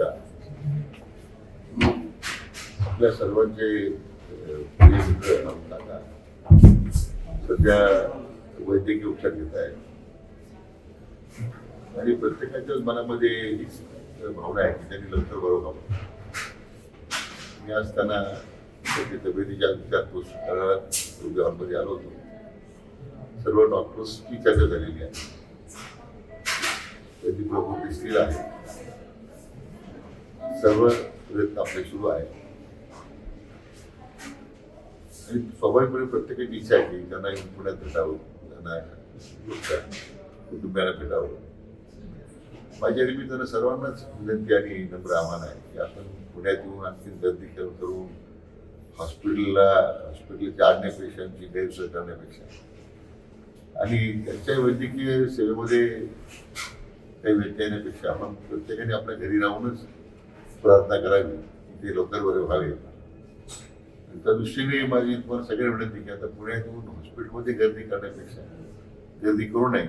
કરતા એટલે सर्वांचे प्रिय मित्र काका सध्या वैद्यकीय उपचार घेत आहेत. आणि प्रत्येकाच्याच मनामध्ये हीच भावना आहे की त्यांनी लवकर बरोबर मी आज त्यांना तब्येतीच्या विचारपूस करायला हॉलमध्ये आलो होतो. सर्व डॉक्टर्सची चर्चा झालेली आहे. त्याची प्रभू दिसलेला आहे. सर्व प्रयत्न आपले सुरू आहे. आणि स्वाभाविकपणे प्रत्येकाची इच्छा आहे की त्यांना पुण्यात भेटावं त्यांना कुटुंबियांना भेटावं. माझ्या निमित्तानं सर्वांनाच विनंती आणि नम्र आव्हान आहे की आपण पुण्यात येऊन आणखी गर्दी करून करून हॉस्पिटलला हॉस्पिटलच्या आणण्या पेशंटची गैरसोय करण्यापेक्षा. आणि त्यांच्या वैद्यकीय सेवेमध्ये काही व्यत्यय येण्यापेक्षा आपण प्रत्येकाने आपल्या घरी राहूनच प्रार्थना करावी. ते लवकर बरे व्हावे. त्या दृष्टीने माझी तुम्हाला सगळ्या विनंती की आता पुण्यातून हॉस्पिटलमध्ये गर्दी करण्यापेक्षा गर्दी करू नये.